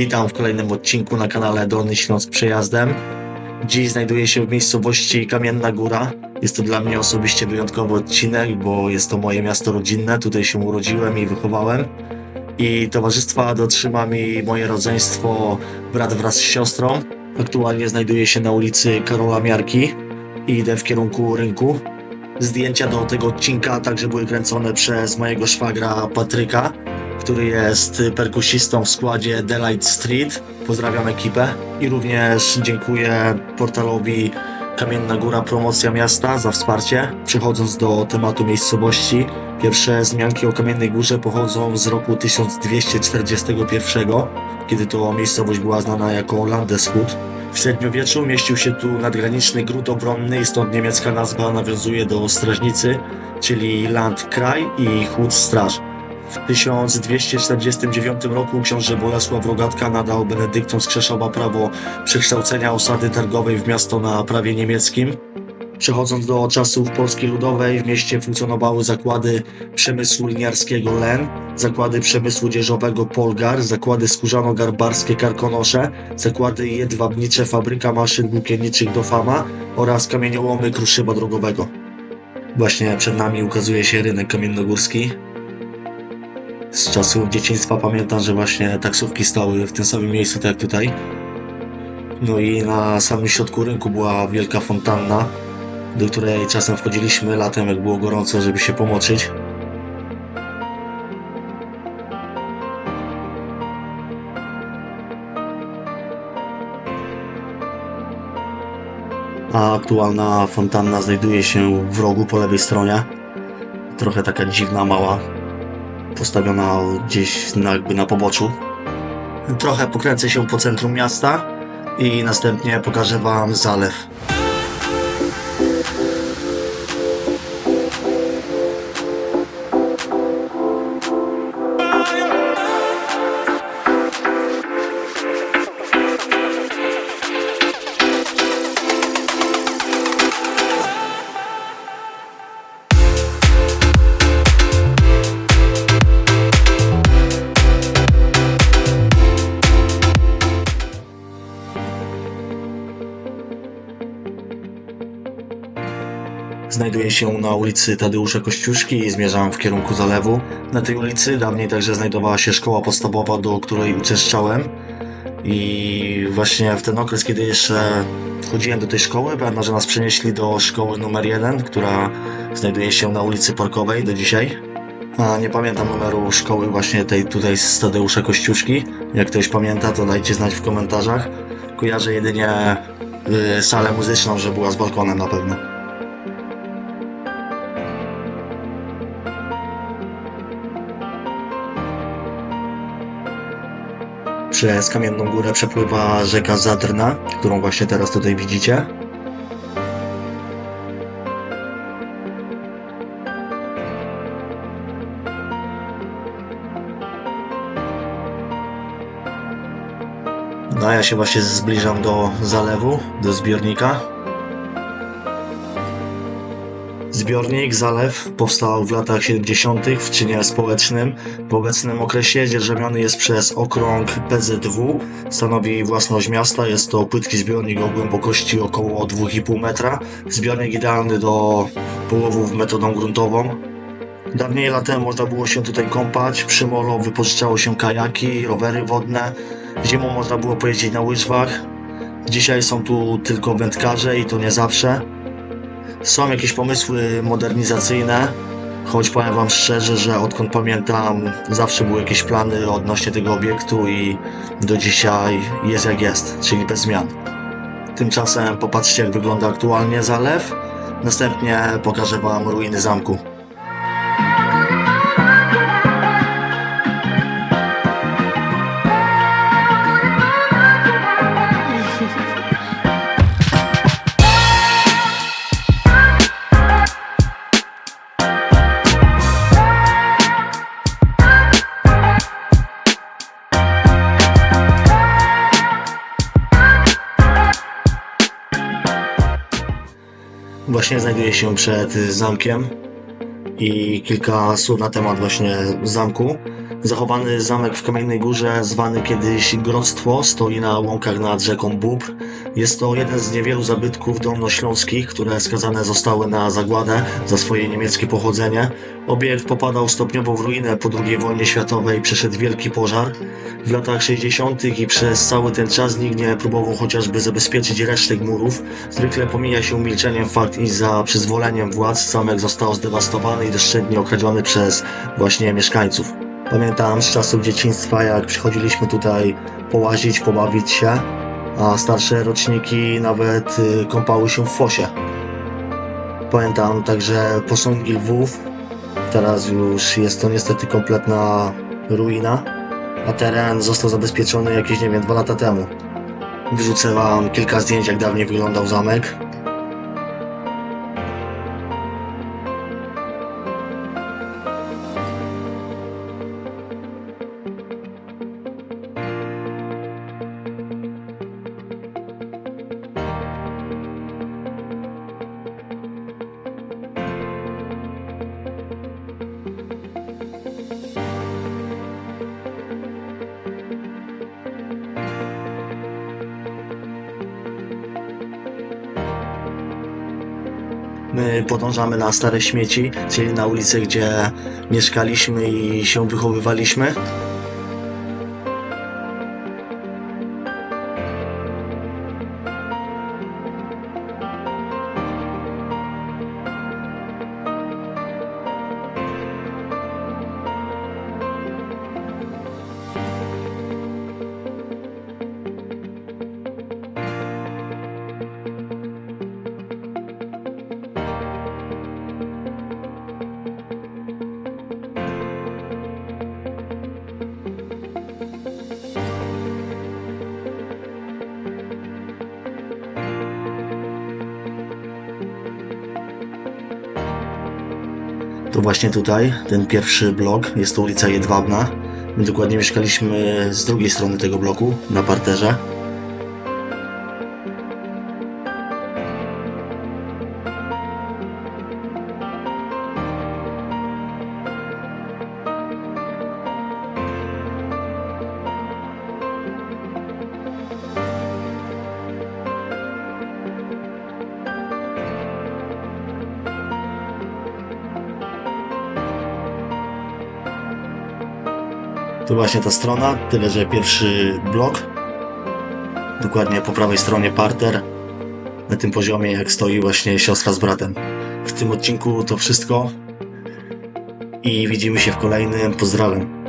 Witam w kolejnym odcinku na kanale Dolny Śląsk Przejazdem. Dziś znajduję się w miejscowości Kamienna Góra. Jest to dla mnie osobiście wyjątkowy odcinek, bo jest to moje miasto rodzinne. Tutaj się urodziłem i wychowałem. I towarzystwa dotrzyma mi moje rodzeństwo brat wraz z siostrą. Aktualnie znajduję się na ulicy Karola Miarki i idę w kierunku rynku. Zdjęcia do tego odcinka także były kręcone przez mojego szwagra Patryka, który jest perkusistą w składzie Delight Street. Pozdrawiam ekipę i również dziękuję portalowi Kamienna Góra Promocja Miasta za wsparcie. Przechodząc do tematu miejscowości, pierwsze wzmianki o Kamiennej Górze pochodzą z roku 1241, kiedy to miejscowość była znana jako Landeshut. W średniowieczu mieścił się tu nadgraniczny gród obronny i stąd niemiecka nazwa nawiązuje do strażnicy, czyli Landkraj i Hut Straż. W 1249 roku książę Bolesław Rogatka nadał benedyktom z Krzeszowa prawo przekształcenia osady targowej w miasto na prawie niemieckim. Przechodząc do czasów Polski Ludowej, w mieście funkcjonowały zakłady przemysłu liniarskiego LEN, zakłady przemysłu dzieżowego Polgar, zakłady skórzano-garbarskie Karkonosze, zakłady jedwabnicze Fabryka Maszyn Włókienniczych Dofama oraz kamieniołomy Kruszywa Drogowego. Właśnie przed nami ukazuje się rynek kamiennogórski. Z czasów dzieciństwa pamiętam, że właśnie taksówki stały w tym samym miejscu tak jak tutaj. No i na samym środku rynku była wielka fontanna, do której czasem wchodziliśmy latem, jak było gorąco, żeby się pomoczyć. A aktualna fontanna znajduje się w rogu po lewej stronie. Trochę taka dziwna, mała, postawiona gdzieś na, jakby na poboczu. Trochę pokręcę się po centrum miasta i następnie pokażę Wam zalew. Znajduję się na ulicy Tadeusza Kościuszki i zmierzam w kierunku zalewu. Na tej ulicy dawniej także znajdowała się szkoła podstawowa, do której uczęszczałem. I właśnie w ten okres, kiedy jeszcze chodziłem do tej szkoły, pamiętam, że nas przenieśli do szkoły numer 1, która znajduje się na ulicy Parkowej do dzisiaj. A nie pamiętam numeru szkoły właśnie tej tutaj z Tadeusza Kościuszki. Jak ktoś pamięta, to dajcie znać w komentarzach. Kojarzę jedynie y, salę muzyczną, że była z balkonem na pewno. Przez Kamienną Górę przepływa rzeka Zadrna, którą właśnie teraz tutaj widzicie. No a ja się właśnie zbliżam do zalewu, do zbiornika. Zbiornik Zalew powstał w latach 70. w czynie społecznym. W obecnym okresie dzierżawiony jest przez okrąg PZW. Stanowi własność miasta. Jest to płytki zbiornik o głębokości około 2,5 metra. Zbiornik idealny do połowów metodą gruntową. Dawniej latem można było się tutaj kąpać. Przy molo wypożyczało się kajaki, rowery wodne. Zimą można było pojeździć na łyżwach. Dzisiaj są tu tylko wędkarze i to nie zawsze. Są jakieś pomysły modernizacyjne, choć powiem Wam szczerze, że odkąd pamiętam, zawsze były jakieś plany odnośnie tego obiektu i do dzisiaj jest jak jest, czyli bez zmian. Tymczasem popatrzcie, jak wygląda aktualnie zalew. Następnie pokażę Wam ruiny zamku. Właśnie znajduję się przed zamkiem i kilka słów na temat właśnie zamku. Zachowany zamek w Kamiennej Górze, zwany kiedyś Grodztwo, stoi na łąkach nad rzeką Bóbr. Jest to jeden z niewielu zabytków dolnośląskich, które skazane zostały na zagładę za swoje niemieckie pochodzenie. Obiekt popadał stopniowo w ruinę po II wojnie światowej, przeszedł wielki pożar. W latach 60. i przez cały ten czas nikt nie próbował chociażby zabezpieczyć resztek murów. Zwykle pomija się milczeniem fakt, iż za przyzwoleniem władz zamek został zdewastowany i doszczętnie okradziony przez właśnie mieszkańców. Pamiętam z czasów dzieciństwa, jak przychodziliśmy tutaj połazić, pobawić się, a starsze roczniki nawet y, kąpały się w fosie. Pamiętam także posągi lwów. Teraz już jest to niestety kompletna ruina, a teren został zabezpieczony jakieś, nie wiem, dwa lata temu. Wrzucę wam kilka zdjęć, jak dawniej wyglądał zamek. My podążamy na stare śmieci, czyli na ulicę, gdzie mieszkaliśmy i się wychowywaliśmy. To właśnie tutaj, ten pierwszy blok, jest to ulica Jedwabna. My dokładnie mieszkaliśmy z drugiej strony tego bloku, na parterze. To właśnie ta strona, tyle że pierwszy blok. Dokładnie po prawej stronie parter. Na tym poziomie, jak stoi właśnie siostra z bratem. W tym odcinku to wszystko. I widzimy się w kolejnym. Pozdrawiam.